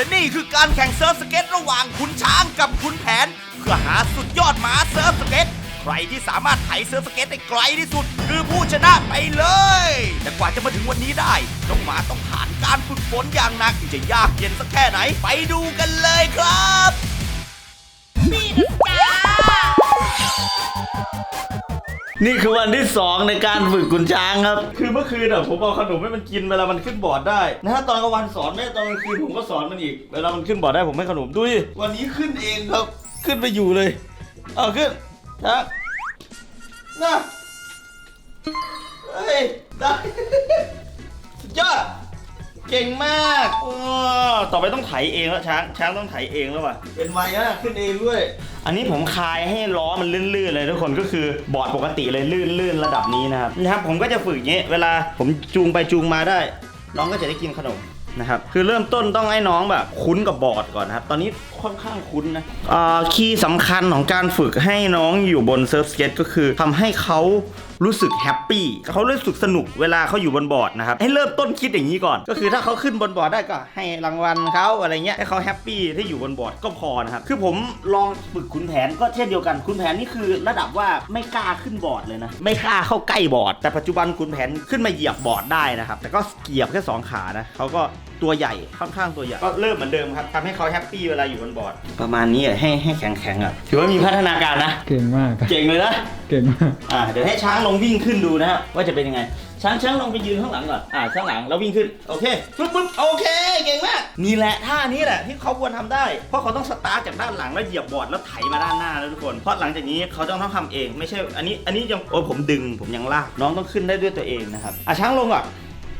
และนี่คือการแข่งเซิร์ฟสเก็ตระหว่างขุนช้างกับขุนแผน เพื่อหาสุดยอดหมาเซิร์ฟสเก็ตใครที่สามารถไถเซิร์ฟสเก็ตได้ไกลที่สุด คือผู้ชนะไปเลย แต่กว่าจะมาถึงวันนี้ได้น้องหมาต้องผ่านการฝึกฝนอย่างหนักจะยากเย็นสักแค่ไหนไปดูกันเลยครับนี่ นี่คือวันที่ 2 ในการฝึกกุนช้างครับ คือเมื่อคืนอะผมเอาขนมให้มันกินเวลามันขึ้นบอร์ดได้นะฮะตอนกลางวันสอนแม่ตอนกลางคืนผมก็สอนมันอีก เวลามันขึ้นบอร์ดได้ผมให้ขนมดูดิวันนี้ขึ้นเองครับ ขึ้นไปอยู่เลย เอาขึ้นนะนะเฮ้ยได้ เก่งมากอ้อต่อไปต้องไถเองแล้วช้างช้างต้องไถเองแล้วว่ะ เป็นไวอะขึ้นเองด้วย อันนี้ผมคลายให้ล้อมันลื่นๆเลยทุกคนก็คือบอร์ดปกติเลยลื่นๆระดับนี้นะครับนะครับผมก็จะฝึกอย่างนี้เวลาผมจูงไปจูงมาได้ น้องก็จะได้กินขนมนะครับคือเริ่มต้นต้องให้น้องแบบคุ้นกับบอร์ดก่อนนะครับ ตอนนี้ค่อนข้างคุ้นนะอ่าคีย์สำคัญของการฝึกให้น้องอยู่บนเซิร์ฟสเก็ตก็คือทำให้เขา รู้สึกแฮปปี้เขารู้สึกสนุกเวลาเขาอยู่บนบอร์ดนะครับให้เริ่มต้นคิดอย่างนี้ก่อน ก็คือถ้าเขาขึ้นบนบอร์ดได้ก็ให้รางวัลเขาอะไรเงี้ยให้เขาแฮปปี้ที่อยู่บนบอร์ดก็พอนะครับคือผมลองฝึกขุนแผนก็เช่นเดียวกันขุนแผนนี่คือระดับว่าไม่กล้าขึ้นบอร์ดเลยนะไม่กล้าเข้าใกล้บอร์ดแต่ปัจจุบันขุนแผนขึ้นมาเหยียบบอร์ดได้นะครับแต่ก็เหยียบแค่สองขานะเขาก็ ตัวใหญ่ค่อนข้างตัวใหญ่ก็เริ่มเหมือนเดิมครับทำให้เขาแฮปปี้เวลาอยู่บนบอร์ด ประมาณนี้อะให้ให้แข็งแข็งๆอะถือว่ามีพัฒนาการนะ เก่งมากครับเก่งเลยนะ เก่งมาก อ่าเดี๋ยวให้ช้างลองวิ่งขึ้นดูนะฮะว่าจะเป็นยังไง ช้างช้างลองไปยืนข้างหลังก่อนอ่าข้างหลังแล้ววิ่งขึ้นโอเคปึ๊บปึ๊บโอเคเก่งมากนี่แหละท่านี้แหละที่เขาควรทำได้ เพราะเขาต้องสตาร์ทจากด้านหลังแล้วเหยียบบอร์ดแล้วไถมาด้านหน้าแล้วทุกคน เพราะหลังจากนี้เขาต้องต้องทำเองไม่ใช่ อันนี้อันนี้ยังโอ้ยผมดึงผมยังลากน้องต้องขึ้นได้ด้วยตัวเองนะครับอะช้างลงก่อน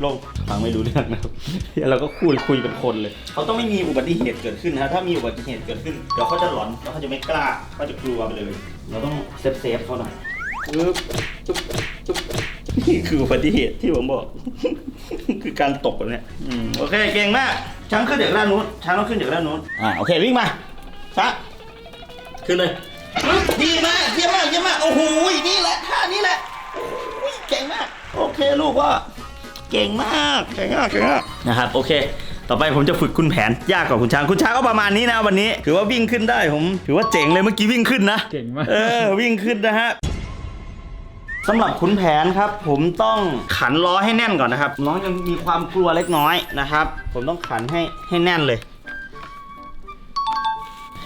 ลงฟังไม่รู้เรื่องนะครับเดี๋ยวเราก็คุยคุยเป็นคนเลย เขาต้องไม่มีอุบัติเหตุเกิดขึ้นนะถ้ามีอุบัติเหตุเกิดขึ้นเดี๋ยวเขาจะหลอนแล้วเขาจะไม่กล้าเขาจะกลัวไปเลย เราต้องเซฟเซฟเขาหน่อยปึ๊บปึ๊บปึ๊บนี่คืออุบัติเหตุที่ผมบอก คือการตกแบบเนี้ยอืมโอเคเก่งมากช้างขึ้นจากด้านนู้นช้างต้องขึ้นจากด้านนู้นอ่าโอเควิ่งมาช้าขึ้นเลยปึ๊บดีมากเยี่ยมมากเยี่ยมมากโอ้โหนี่แหละท่านี้แหละโอ้ยเก่งมาก โอเคลูกว่า เก่งมากเก่งมากเก่งมากนะครับโอเค ต่อไปผมจะฝึกคุณแผน ยากกว่าคุณช้างคุณช้างก็ประมาณนี้นะวันนี้ถือว่าวิ่งขึ้นได้ผมถือว่าเจ๋งเลยเมื่อกี้วิ่งขึ้นนะเก่งมากเออวิ่งขึ้นนะฮะสำหรับขุนแผนครับ ผมต้องขันล้อให้แน่นก่อนนะครับ น้องยังมีความกลัวเล็กน้อยนะครับ ผมต้องขันให้ให้แน่นเลย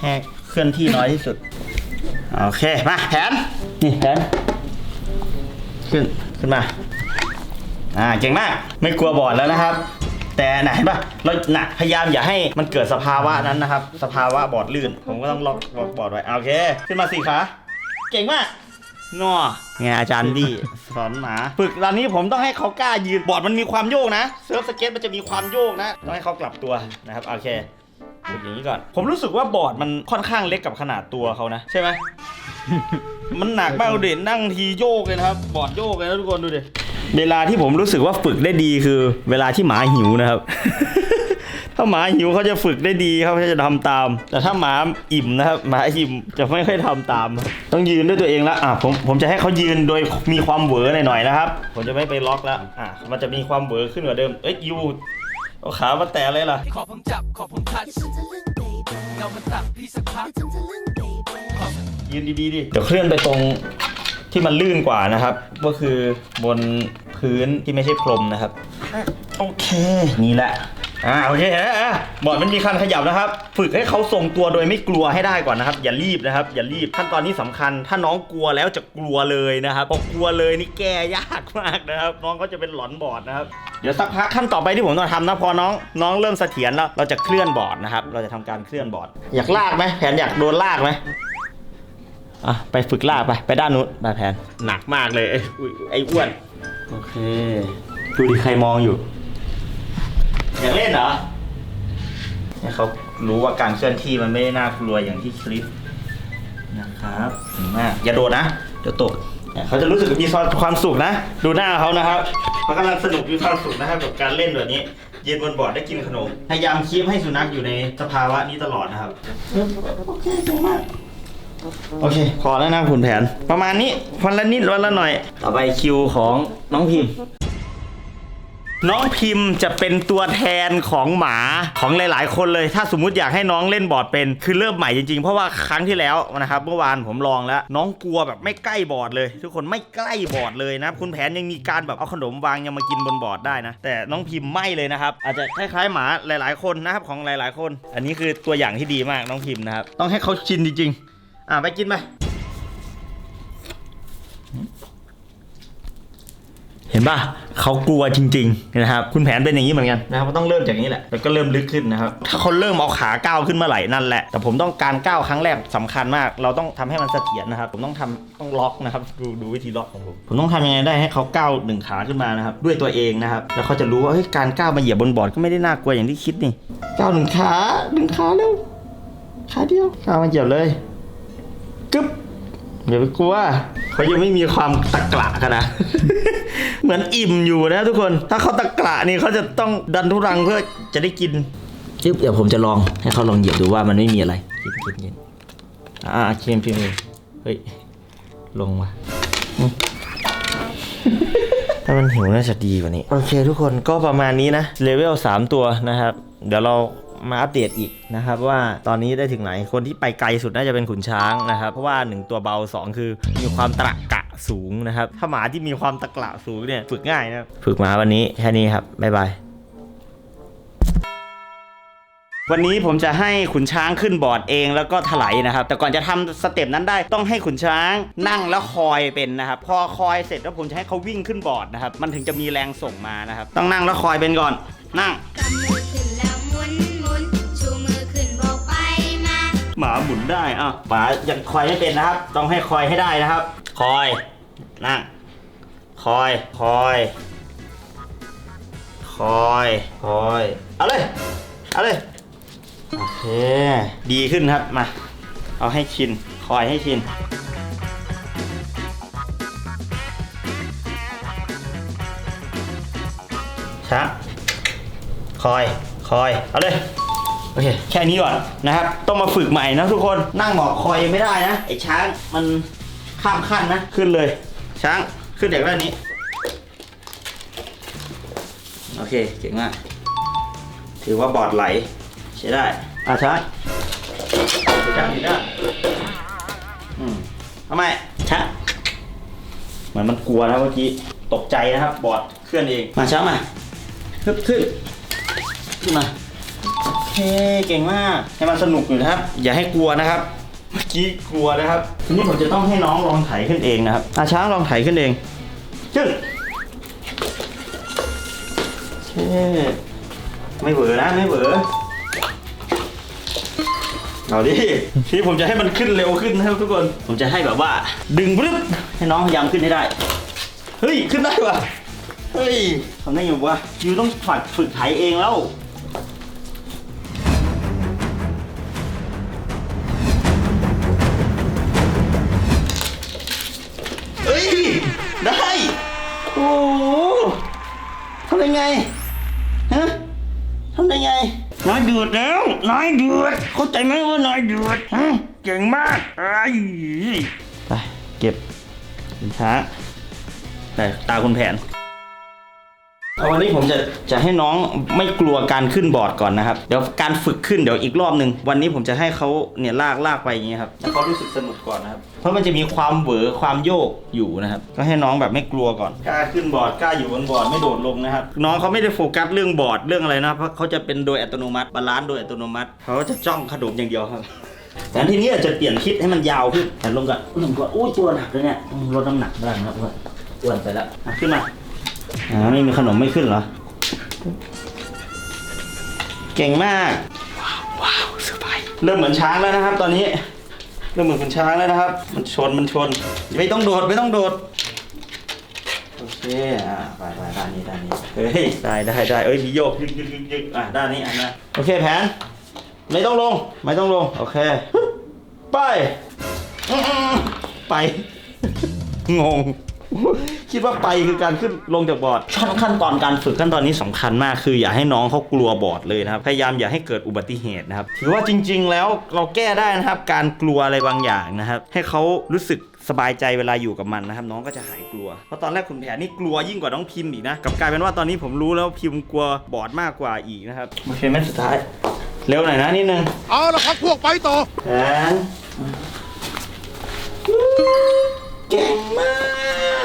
ให้เคลื่อนที่น้อยที่สุดโอเคมาแผนนี่แผนขึ้นขึ้นมา อ่าเก่งมากไม่กลัวบอดแล้วนะครับ แต่ไหนปะเราหนักพยายามอย่าให้มันเกิดสภาวะนั้นนะครับ สภาวะบอดลื่น ผมก็ต้องล็อกล็อกบอดไว้โอเค ขึ้นมาสี่ขาเก่งมากงอไงอาจารย์ดีสอนหมาฝึกตอนนี้ผมต้องให้เขากล้ายืนบอร์ดมันมีความโยกนะเซิร์ฟสเก็ตมันจะมีความโยกนะต้องให้เขากลับตัวนะครับโอเคฝึกอย่างนี้ก่อน ผมรู้สึกว่าบอร์ดมันค่อนข้างเล็กกับขนาดตัวเขานะ ใช่ไหมมันหนักมากดูดินั่งทีโยกเลยนะครับ บอร์ดโยกเลยนะทุกคนดูดิ เวลาที่ผมรู้สึกว่าฝึกได้ดีคือ เวลาที่หมาหิวนะครับ ถ้าหมาหิวเขาจะฝึกได้ดีเขาจะทำตาม แต่ถ้าหมาอิ่มนะครับหมาอิ่มจะไม่ค่อยทำตาม ต้องยืนด้วยตัวเองแล้วอะผมผมจะให้เขายืนโดยมีความเหวอหน่อยๆนะครับ ผมจะไม่ไปล็อกแล้วอะมันจะมีความเหวอขึ้นกว่าเดิมเอ้ยยูเอาขามาแตะเลยล่ะขอผมจับขอผมทัชเงามันตักพี่สักพักยืนดีๆดิเดี๋ยวเคลื่อนไปตรง ที่มันลื่นกว่านะครับ ก็คือบนพื้นที่ไม่ใช่พรมนะครับ โอเค นี่แหละ อ่าโอเคอะอะบอร์ดมันมีคันขยับนะครับ ฝึกให้เขาทรงตัวโดยไม่กลัวให้ได้ก่อนนะครับ อย่ารีบนะครับ อย่ารีบขั้นตอนนี้สำคัญ ถ้าน้องกลัวแล้วจะกลัวเลยนะครับพอกลัวเลยนี่แก้ยากมากนะครับ น้องก็จะเป็นหลอนบอร์ดนะครับเดี๋ยวสักพักขั้นต่อไปที่ผมต้องทำนะพอน้องน้องเริ่มเสถียรแล้วเราจะเคลื่อนบอร์ดนะครับ เราจะทำการเคลื่อนบอร์ดอยากลากไหมแผนอยากโดนลากไหม อะไปฝึกลากไปไปด้านนู้นไปแผน หนักมากเลยไอ้อุ๊ยไอ้อ้วน โอเค ดูดิใครมองอยู่ อยากเล่นเหรอให้เขารู้ว่าการเคลื่อนที่มันไม่ได้น่ากลัวอย่างที่คลิปนะครับเห็นมาก อย่าโดดนะ เดี๋ยวตกเนี่ยเขาจะรู้สึกมีความสุขนะ ดูหน้าเขานะครับเขากำลังสนุกมีความสุขนะครับกับการเล่นแบบนี้ ยืนบนบอร์ดได้กินขนม พยายามคีบให้สุนัขอยู่ในสภาวะนี้ตลอดนะครับ โอเคเก่งมาก โอเค พอแล้วนะขุนแผน ประมาณนี้วันละนิดวันละหน่อย ต่อไปคิวของน้องพิมพ์ น้องพิมพ์จะเป็นตัวแทนของหมาของหลาย ๆ คนเลย ถ้าสมมุติอยากให้น้องเล่นบอร์ดเป็น คือเริ่มใหม่จริง ๆ เพราะว่าครั้งที่แล้วนะครับเมื่อวานผมลองแล้ว น้องกลัวแบบไม่ใกล้บอร์ดเลย ทุกคนไม่ใกล้บอร์ดเลยนะคุณแผนยังมีการแบบเอาขนมวางยังมากินบนบอร์ดได้นะ แต่น้องพิมพ์ไม่เลยนะครับ อาจจะคล้ายๆหมาหลาย ๆ คนนะครับของหลาย ๆ คน อันนี้คือตัวอย่างที่ดีมากน้องพิมพ์นะครับต้องให้เขาชินจริง ๆ อะไปกินไป เห็นป่ะเขากลัวจริงๆนะครับ คุณแผนเป็นอย่างนี้เหมือนกันนะครับต้องเริ่มจากนี้แหละแล้วก็เริ่มลึกขึ้นนะครับ ถ้าเขาเริ่มเอาขาก้าวขึ้นเมื่อไหร่นั่นแหละ แต่ผมต้องการก้าวครั้งแรกสำคัญมาก เราต้องทำให้มันเสถียรนะครับ ผมต้องทำต้องล็อกนะครับ ดูดูวิธีล็อกของผมผมต้องทำยังไงได้ให้เขาก้าวหนึ่งขาขึ้นมานะครับด้วยตัวเองนะครับ แล้วเขาจะรู้ว่าเฮ้ยการก้าวมาเหยียบบนบอร์ดก็ไม่ได้น่ากลัวอย่างที่คิดนี่ก้าวหนึ่งขาหนึ่งขาเร็วขาเดียวก้าวมาเหยียบเลย กึ๊บอย่าไปกลัวเขายังไม่มีความตะกละกันนะ เหมือนอิ่มอยู่นะทุกคน ถ้าเขาตะกละนี่เขาจะต้องดันทุรังเพื่อจะได้กินจึ๊บเดี๋ยวผมจะลองให้เขาลองเหยียบดูว่ามันไม่มีอะไรกินกินกินอ่าเค็มเค็มเลยเฮ้ยลงมาอืมถ้ามันหิวน่าจะดีกว่านี้ โอเคทุกคนก็ประมาณนี้นะเลเวล3ตัวนะครับ เดี๋ยวเรา มาอัปเดตอีกนะครับว่าตอนนี้ได้ถึงไหนคนที่ไปไกลสุดน่าจะเป็นขุนช้างนะครับ เพราะว่า 1 ตัวเบา 2 คือมีความตะกะสูงนะครับ ถ้าหมาที่มีความตะกละสูงเนี่ยฝึกง่ายนะฝึกหมาวันนี้แค่นี้ครับบ๊ายบายวันนี้ผมจะให้ขุนช้างขึ้นบอร์ดเองแล้วก็ถลายนะครับ แต่ก่อนจะทำสเต็ปนั้นได้ต้องให้ขุนช้างนั่งแล้วคอยเป็นนะครับ พอคอยเสร็จแล้วผมจะให้เขาวิ่งขึ้นบอร์ดนะครับ มันถึงจะมีแรงส่งมานะครับ ต้องนั่งแล้วคอยเป็นก่อน นั่ง หมาหมุนได้อะหมายังคอยไม่เป็นนะครับ ต้องให้คอยให้ได้นะครับ คอยนั่งคอย คอย คอย คอย เอาเลย เอาเลย โอเค ดีขึ้นครับ มา เอาให้ชิน คอยให้ชิน ช้า คอย คอย เอาเลย โอเค แค่นี้ก่อนนะครับ ต้องมาฝึกใหม่นะทุกคน นั่งหมอบคอยยังไม่ได้นะ ไอ้ช้างมันข้ามขั้นนะ ขึ้นเลย ช้าง ขึ้นจากด้านนี้ โอเค เก่งมาก ถือว่าบอร์ดไหล ใช้ได้ อะช้างถือได้ถือได้อืมทำไมช้างเหมือนมันกลัวนะเมื่อกี้ ตกใจนะครับ บอร์ดเคลื่อนเอง มาช้างมา ขึ้นขึ้น ขึ้นมาโอ เคเก่งมากให้มันสนุกอยู่นะครับ อย่าให้กลัวนะครับเมื่อกี้กลัวนะครับทีนี้ผมจะต้องให้น้องลองไถขึ้นเองนะครับอาช้างลองไถขึ้นเองขึ้นโอเคไม่เหวอนะไม่เหวอเอาดิทีนี้ผมจะให้มันขึ้นเร็วขึ้นนะครับทุกคน ผมจะให้แบบว่า ดึงปึ๊บให้น้องพยายามขึ้นให้ได้ เฮ้ย ขึ้นได้ว่ะ เฮ้ยทำได้ยังวะยูต้องฝึกฝึกไถเองแล้ว ได้ โอ้โหทำได้ไง ฮะทำได้ไงนายเดือดแล้วนายเดือด เข้าใจไหมว่านายเดือดฮะเก่งมากไอ้ไป เก็บสินค้าแต่ตาคุณแผนเอา วันนี้ผมจะจะให้น้องไม่กลัวการขึ้นบอร์ดก่อนนะครับ เดี๋ยวการฝึกขึ้นเดี๋ยวอีกรอบหนึ่งวันนี้ผมจะให้เขาเนี่ยลากลากไปอย่างเงี้ยครับให้เขารู้สึกสนุกก่อนนะครับ เพราะมันจะมีความเหวอความโยกอยู่นะครับ ก็ให้น้องแบบไม่กลัวก่อนกล้าขึ้นบอร์ดกล้าอยู่บนบอร์ดไม่โดดลงนะครับ น้องเขาไม่ได้โฟกัสเรื่องบอร์ดเรื่องอะไรนะเพราะเขาจะเป็นโดยอัตโนมัติบาลานซ์โดยอัตโนมัติเขาจะจ้องขนมอย่างเดียวครับแต่ทีนี้อาจจะเปลี่ยนคิดให้มันยาวขึ้นแต่ลงก่อนลงก่อนอู้ตัวหนักเลยเนี่ยต้องลดน้ำหนักบ้างนะครับอ้วนอ้วนไปแล้วอะขึ้นมา อ่าไม่มีขนมไม่ขึ้นเหรอ เก่งมาก ว้าวว้าวสบายเริ่มเหมือนช้างแล้วนะครับ ตอนนี้ เริ่มเหมือนคุณช้างแล้วนะครับ มันชนมันชน ไม่ต้องโดดไม่ต้องโดดโอเคอ่าไปไปด้านนี้ด้านนี้เฮ้ยได้ได้ได้เอ้ยมีโยกยึกยึกยึกยึกอะด้านนี้อะนะโอเคแผน ไม่ต้องลง ไม่ต้องลงโอเคไปอื้อหือไป งง คิดว่าไปคือการขึ้นลงจากบอร์ดขั้นขั้นตอนการฝึกขั้นตอนนี้สำคัญมากคืออย่าให้น้องเขากลัวบอร์ดเลยนะครับ พยายามอย่าให้เกิดอุบัติเหตุนะครับ ถือว่าจริง ๆ แล้วเราแก้ได้นะครับ การกลัวอะไรบางอย่างนะครับ ให้เขารู้สึกสบายใจเวลาอยู่กับมันนะครับ น้องก็จะหายกลัว เพราะตอนแรกคุณแผนนี่กลัวยิ่งกว่าน้องพิมพ์อีกนะกลับกลายเป็นว่าตอนนี้ผมรู้แล้วพิมพ์กลัวบอดมากกว่าอีกนะครับโอเคแม่สุดท้ายเร็วหน่อยนะนิดนึงเอาละครับพวกไปต่อแผนเก่งมา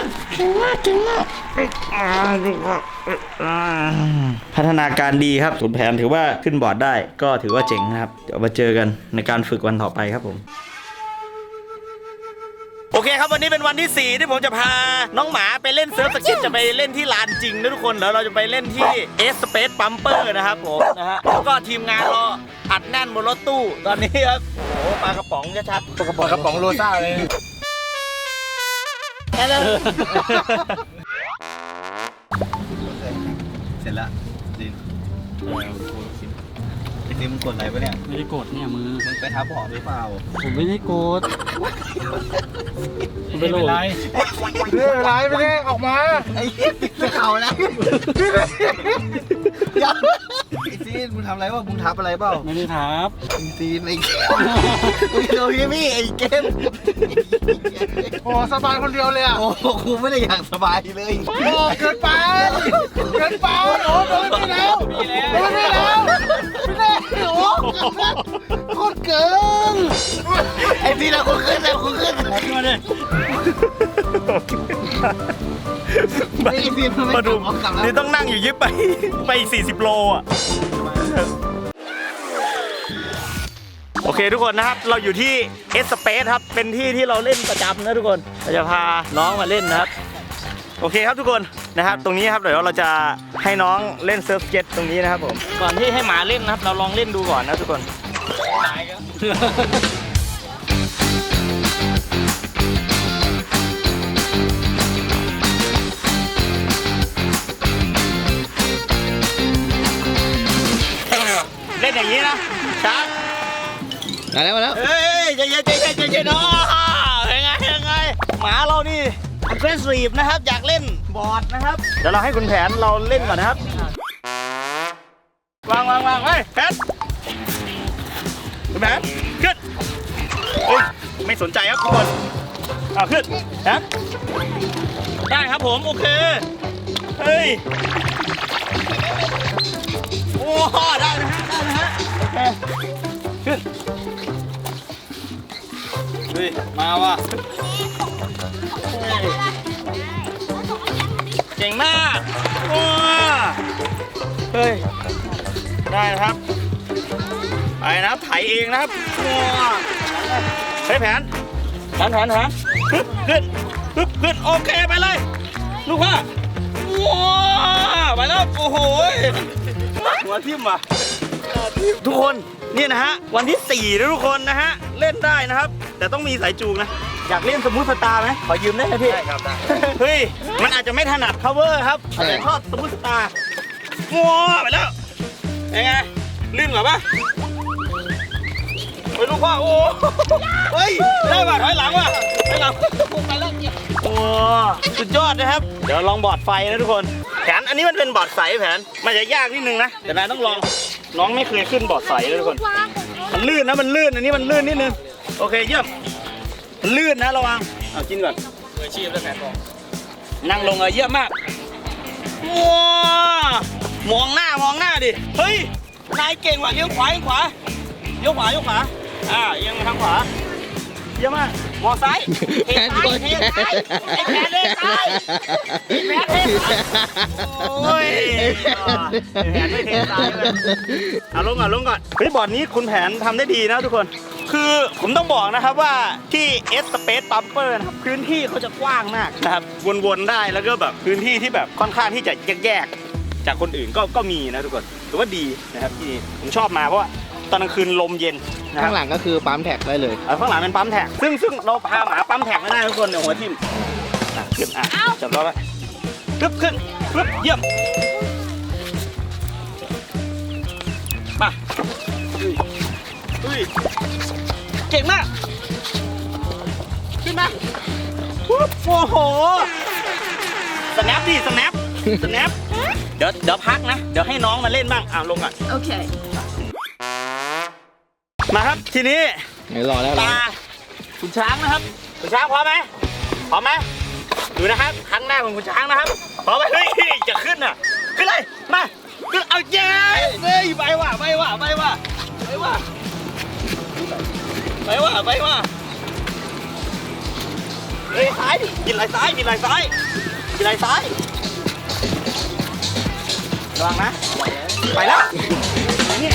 กเก่งมากเก่งมากอ่าดีกว่าอ่าพัฒนาการดีครับขุนแผนถือว่าขึ้นบอร์ดได้ก็ถือว่าเจ๋งนะครับ เดี๋ยวมาเจอกันในการฝึกวันต่อไปครับผมโอเคครับ วันนี้เป็นวันที่ 4 ที่ผมจะพาน้องหมาไปเล่นเซิร์ฟสเก็ตจะไปเล่นที่ลานจริงนะทุกคนแล้วเราจะไปเล่นที่เอสเปซปัมเปอร์นะครับผมนะฮะแล้วก็ทีมงานรออัดแน่นบนรถตู้ตอนนี้ครับโอ้โหปลากระป๋องชัดๆปลากระป๋องกระป๋องโรซ่าเลยแค่นั้นเสร็จแล้วดินไอ้ดินมึงกดอะไรปะเนี่ย ไม่ได้กดเนี่ยมือ มึงไปทับหอหรือเปล่าผมไม่ได้กดผมไปโหลดไม่เป็นไรไม่ได้ออกมา ไอ้จะเข่าแล้ว ไอ้ซีนมึงทำอะไรวะมึงทับอะไรเปล่าไม่ได้ทับไอ้ซีนไอ้เกมมึงโดนพี่ไอ้เกมโอ้สบายคนเดียวเลยอะโอ้โหกูไม่ได้อยากสบายเลยโอ้เกินไปเกินไปโอ้โดนไม่แล้วโดนไม่แล้วไม่ได้โอ้โคตรเกินไอ้ซีนเราคุณขึ้นแล้วคุณขึ้นมาดิ ไอ้ซีนมันไม่มาดูกลับกลับแล้ว นี่ต้องนั่งอยู่ยิบไป ไปอีก 40 โลอะ โอเคทุกคนนะครับ เราอยู่ที่เอสเปซครับ เป็นที่ที่เราเล่นประจำนะทุกคน เราจะพาน้องมาเล่นนะครับ โอเคครับทุกคนนะครับ ตรงนี้ครับเดี๋ยวเราจะให้น้องเล่นเซิร์ฟสเก็ตตรงนี้นะครับผม ก่อนที่ให้หมาเล่นนะครับ เราลองเล่นดูก่อนนะทุกคนเล่นอย่างนี้นะช้างมาแล้วมาแล้วเฮ้ยใจเย็นใจเย็นใจเย็นเนาะยังไงยังไงหมาเรานี่เฟสซีฟนะครับ อยากเล่นบอร์ดนะครับ เดี๋ยวเราให้คุณแผนเราเล่นก่อนนะครับ วางวางวางเฮ้ยแผนคุณแผนขึ้นเฮ้ยไม่สนใจครับทุกคนเอาขึ้นแผนได้ครับผม โอเค เฮ้ย มาว่ะเก่งมากว้าเฮ้ย ได้นะครับ ไปนะครับไถเองนะครับว้าเฮ้แผนแผนแผนแผนฮึบขึ้นฮึบขึ้น โอเคไปเลย ลูกว่าว้าไปแล้ว โอ้โห หัวทิ่มว่ะทุกคน นี่นะฮะ วันที่4ี่นะทุกคนนะฮะ เล่นได้นะครับ แต่ต้องมีสายจูงนะ อยากเล่นสมูทสตาร์ไหมขอยืมได้ไหมพี่ ได้ครับได้เฮ้ย มันอาจจะไม่ถนัด cover ครับแต่ชอบสมูทสตาร์งัวไปแล้วยังไงลื่นกว่าปะเฮ้ยลูกพ่อโอ้เฮ้ยได้ป่ะถอยหลังว่ะถอยหลังไปแล้วโอ้สุดยอดนะครับ เดี๋ยวลองบอร์ดไฟนะทุกคน แผนอันนี้มันเป็นบอร์ดใสแผน มันจะยากนิดนึงนะ แต่นายต้องลอง น้องไม่เคยขึ้นบอร์ดใสเลยทุกคน มันลื่นนะมันลื่นอันนี้มันลื่นนิดนึง โอเคเยี่ยมมันลื่นนะระวังเอากินก่อนมืออาชีพแล้วแผนบอกนั่งลงเลยเยี่ยมมากว้ามองหน้ามองหน้าดิเฮ้ยนายเก่งว่ะเลี้ยวขวาเลี้ยวขวาเลี้ยวขวาเลี้ยวขวาอ่าเอียังทางขวา เยี่ยมากมองซ้ายเทซ้ายเทซ้ายไอ้แผนเลยซ้ายไอ้แผนเทซ้ายโอ้ยไอ้แผนไม่เทซ้ายเลยเอาลงก่อนลงก่อนเฮ้ยบอร์ดนี้คุณแผนทำได้ดีนะทุกคน คือผมต้องบอกนะครับว่าที่ S Space Bumper นะครับพื้นที่เขาจะกว้างมากนะครับวนๆได้แล้วก็แบบพื้นที่ที่แบบค่อนข้างที่จะแยกๆจากคนอื่นก็ก็มีนะทุกคนถือว่าดีนะครับที่นี่ผมชอบมาเพราะว่า ตอนกลางคืนลมเย็นนะครัข้าบงหลังก็คือปั๊มแท็กได้เลยเอาข้างหลังเป็นปั๊มแท็กซึ่งซึ่งเราพาหมาปั๊มแท็กไม่ได้ทุกคนเดี๋ยวหัวทิ่มอะขึ้นอะจับเราไว้ปึ๊บขึ้นปึ๊บเยี่ยมมาอุ้ยอุ้ยเก่งมากขึ้นมาปุ๊บโอ้โหสแนปดิสแนปสแนปเดี๋ยวเดี๋ยวพักนะ เดี๋ยวให้น้องมาเล่นบ้างอะลงก่อนโอเค มาครับทีนี้ไหนรอแล้วตาคุณช้างนะครับ คุณช้างพร้อมไหมพร้อมไหมดูนะครับครั้งแรกของคุณช้างนะครับพร้อมไหมเฮ้ยจะขึ้นอะขึ้นเลยมาขึ้นเอาเย้เฮ้ยไปว่ะไปว่ะไปว่ะไปว่ะไปว่ะไปว่ะเฮ้ยซ้ายดิกินไหลซ้ายกินไหลซ้ายกินไหลซ้ายระวังนะไปแล้วนี่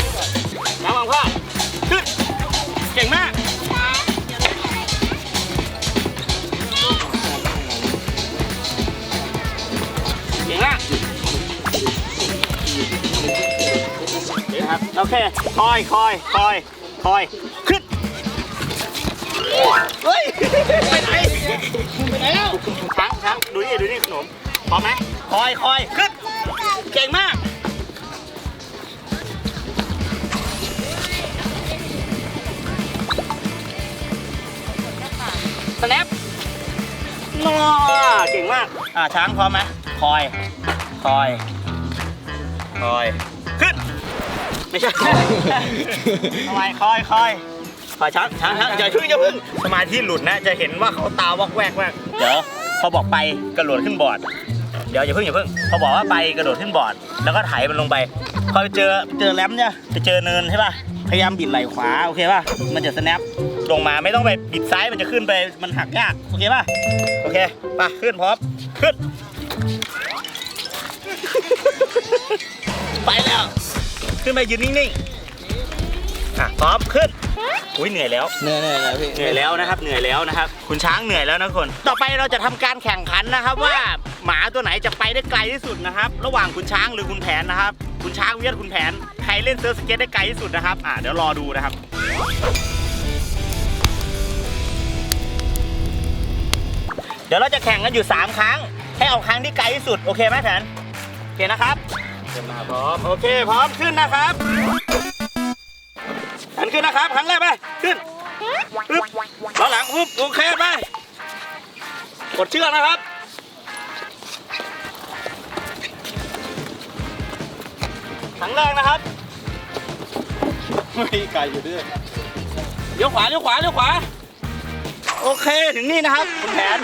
ระวังพ่อขึ้น เก่งมาก เก่งมากเดี๋ยวครับ โอเค คอยคอยคอยคอย ขึ้น เฮ้ย ไปไหน ไปไหนแล้วช้างช้งดูนี่ ดูนี่ขนมพร้อมไหมคอยคอยขึ้น เก่งมาก แนปนอเก่งมาก อ่าช้างพร้อมไหมคอย คอย คอย ขึ้น ไม่ใช่ ทำไมคอยคอยคอยช้างช้างช้างอย่าพึ่งอย่าพึ่งสมาธิหลุดนะ จะเห็นว่าเขาตาวอกแวกแวกเดี๋ยวพอบอกไปกระโดดขึ้นบอร์ด เดี๋ยวอย่าพึ่งอย่าพึ่งพอบอกว่าไปกระโดดขึ้นบอร์ด แล้วก็ไถมันลงไป พอไปเจอเจอแรมเนี่ยไปเจอเนินใช่ป่ะ พยายามบิดไหล่ขวาโอเคป่ะ มันจะสแนป ลงมาไม่ต้องไปบิดซ้ายมันจะขึ้นไปมันหักยาก โอเคป่ะ โอเคไปขึ้นพร้อม ขึ้น ไปแล้ว ขึ้นไปยืนนิ่งๆอะพร้อมขึ้นอุ้ยเหนื่อยแล้ว เหนื่อยเหนื่อยนะพี่เหนื่อยแล้วนะครับ เหนื่อยแล้วนะครับ คุณช้างเหนื่อยแล้วนะทุกคน ต่อไปเราจะทำการแข่งขันนะครับว่าหมาตัวไหนจะไปได้ไกลที่สุดนะครับ ระหว่างคุณช้างหรือคุณแผนนะครับ คุณช้างเวียดคุณแผน ใครเล่นเซิร์ฟสเก็ตได้ไกลที่สุดนะครับ อ่าเดี๋ยวรอดูนะครับ เดี๋ยวเราจะแข่งกันอยู่ 3 ครั้ง ให้เอาครั้งที่ไกลที่สุด โอเคไหมแผนโอเคนะครับพร้อม โอเค พร้อมขึ้นนะครับแผนขึ้นนะครับ ครั้งแรกไป ขึ้นปึ๊บล้อหลังปึ๊บโอเคไป กดเชือกนะครับครั้งแรกนะครับไม่ไกลอยู่ด้วยเลี้ยวขวาเลี้ยวขวาเลี้ยวขวา โอเค ถึงนี่นะครับคุณแผน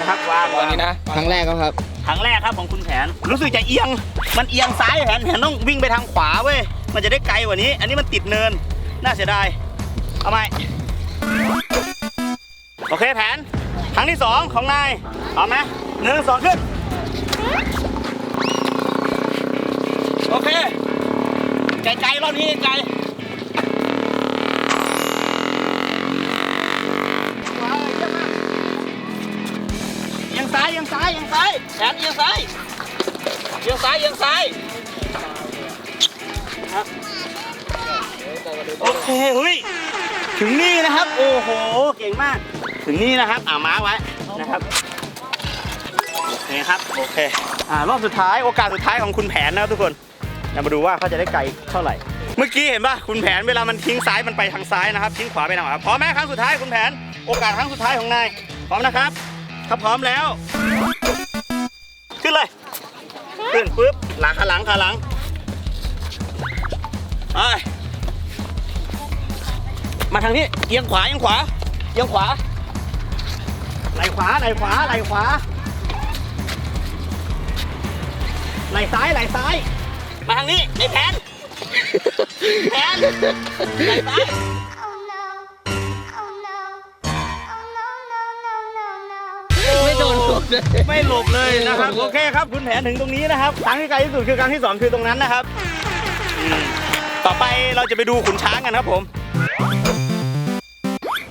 นะครับวางตอนนี้นะ ครั้งแรกครับ ครั้งแรกครับของคุณแผน รู้สึกจะเอียง มันเอียงซ้ายแผนแผนต้องวิ่งไปทางขวาเว้ย มันจะได้ไกลกว่านี้ อันนี้มันติดเนิน น่าเสียดาย เอาไหมโอเคแผน ครั้งที่สองของนายพร้อมไหมหนึ่งสองขึ้น โอเค ไกลๆรอบนี้ไกลเเอียังซ้ายเอียงซ้ายแผนเอียังซ้ายเอียังซ้ายเอียังซ้ายโอเคเฮ้ยถึงนี่นะครับ โอ้โห เก่งมาก ถึงนี่นะครับอ่ามาไว้นะครับโอเคครับโอเคอ่ารอบสุดท้ายโอกาสสุดท้ายของคุณแผนนะครับทุกคนเรามาดูว่าเขาจะได้ไกลเท่าไหร่ เมื่อกี้เห็นป่ะคุณแผนเวลามันทิ้งซ้ายมันไปทางซ้ายนะครับทิ้งขวาไปทางขวาพร้อมไหมครั้งสุดท้ายคุณแผน โอกาสครั้งสุดท้ายของนายพร้อมนะครับถ้าพร้อมแล้ว ขึ้นปุ๊บหลังขาหลังขาหลังไปมาทางนี้เอียงขวาเอียงขวาเอียงขวาไหลขวาไหลขวาไหลขวาไหลซ้ายไหลซ้าย มาทางนี้ไอ้แผนแผนไหลซ้าย ไม่หลบเลยนะครับโอเคครับคุณแผนถึงตรงนี้นะครับครั้งที่ไกลที่สุดคือครั้งที่สองคือตรงนั้นนะครับอืมต่อไปเราจะไปดูขุนช้างกันครับผม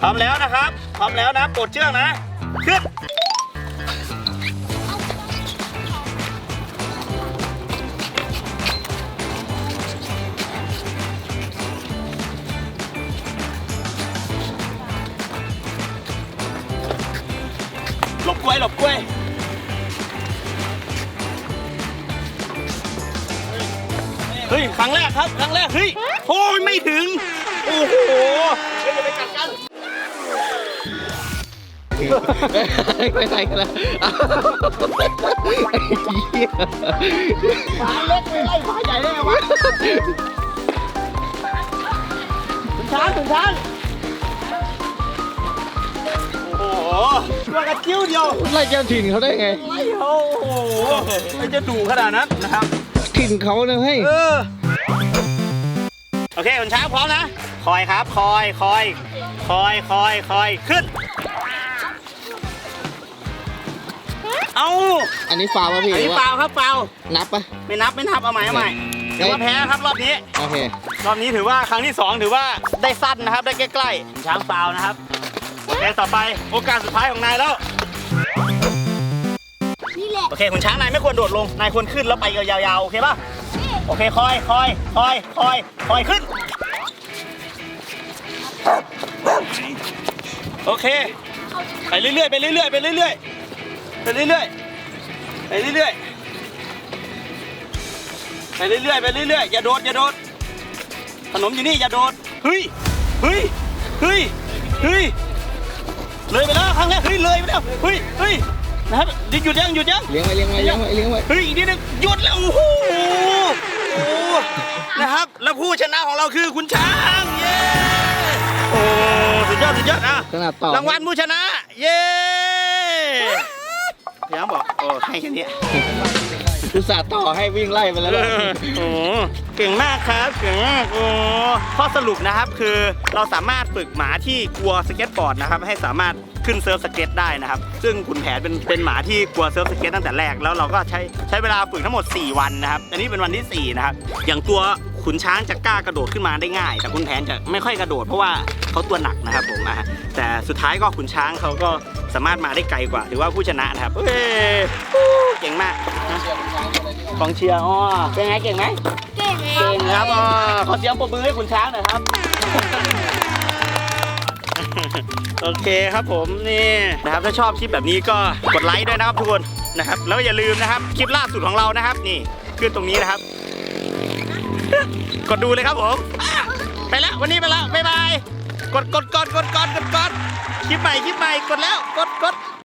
พร้อมแล้วนะครับพร้อมแล้วนะปลดเชือกนะขึ้น ลบกล้วยหลบกล้วยเฮ้ยครั้งแรกครับครั้งแรกเฮ้ยโอ้ยไม่ถึงโอ้โหเฮ้ยอย่าไปกัดกันไม่ไกลกันแล้วไอ้เหี้ยฝาเล็กไม่ไล่ฝาใหญ่ได้ไงวะขุนช้างขุนช้าง ตัวกระจิ้วเดียวไล่เจ้าถิ่นเขาได้ไงไอ้โอ้โหไอ้จะดุขนาดนั้นนะครับ ถิ่นเขานะให้ยเออโอเคคุณช้างพร้อมนะ คอยครับ คอยคอย คอยคอยคอยขึ้น เอาอันนี้ฟาวป่ะพี่อันหรืนี้อเปว่าล่าครับเปล่านับปะ ไม่นับไม่นับเอาใหม่เอาใหม่ถือว่าแพ้ครับรอบนี้ โอเค รอบนี้ถือว่าครั้งที่2ถือว่าได้สั้นนะครับ ได้ใกล้ๆช้างเปล่านะครับ โอเคต่อไปโอกาสสุดท้ายของนายแล้ว นี่แหละโอเคคุณช้างนายไม่ควรโดดลง นายควรขึ้นแล้วไปยาวๆ โอเคป่ะ โอเคคอยคอยคอยคอยคอยขึ้น โอเค ไปเรื่อยๆ ไปเรื่อยๆ ไปเรื่อยๆ ไปเรื่อยๆ ไปเรื่อยๆ ไปเรื่อยๆ ไปเรื่อยๆ อย่าโดด อย่าโดด ขนมอยู่นี่ อย่าโดด เฮ้ย เฮ้ย เฮ้ย เฮ้ย เลยไปแล้วครั้งแรกเฮ้ยเลยไปแล้วเฮ้ยเฮ้ยนะครับหยุดยังหยุดยังเลี้ยงไว้เลี้ยงไว้เลี้ยงไว้เลี้ยงไว้เฮ้ยอีกนิดนึงหยุดแล้วโอ้โหโอ้โหนะครับแล้วผู้ชนะของเราคือคุณช้างเย้โอ้สุดยอดสุดยอดอะขนาดต่อ รางวัลผู้ชนะ เย้ พี่ยังบอกโอ้ให้แค่นี้อุตส่าห์ต่อให้วิ่งไล่ไปแล้วเอนะอโอ้เก่งมากครับเก่งมากโอ้ข้อสรุปนะครับคือเราสามารถฝึกหมาที่กลัวสเก็ตบอร์ดนะครับ ให้สามารถขึ้นเซิร์ฟสเก็ตได้นะครับ ซึ่งขุนแผนเป็นเป็นหมาที่กลัวเซิร์ฟสเก็ตตั้งแต่แรกแล้วเราก็ใช้ใช้เวลาฝึกทั้งหมด 4 วันนะครับ อันนี้เป็นวันที่ 4 นะครับ อย่างตัว ขุนช้างจะกล้ากระโดดขึ้นมาได้ง่าย แต่ขุนแผนจะไม่ค่อยกระโดดเพราะว่าเขาตัวหนักนะครับผมอะแต่สุดท้ายก็ขุนช้างเขาก็สามารถมาได้ไกลกว่า ถือว่าผู้ชนะนะครับเฮ้ยเก่งมากกองเชียร์อ๋อเป็นไงเก่งไหมเก่งเก่งครับอ่าขอเสียงปรบมือให้คุณช้างหน่อยครับโอเคครับผมนี่นะครับถ้าชอบคลิปแบบนี้ก็กดไลค์ด้วยนะครับทุกคนนะครับแล้วอย่าลืมนะครับคลิปล่าสุดของเรานะครับ นี่ขึ้นตรงนี้นะครับ กดดูเลยครับผมอะไปแล้ววันนี้ไปแล้วบ๊ายบาย กดกดกดกดกดกดกดคลิปใหม่คลิปใหม่กดแล้วกดกด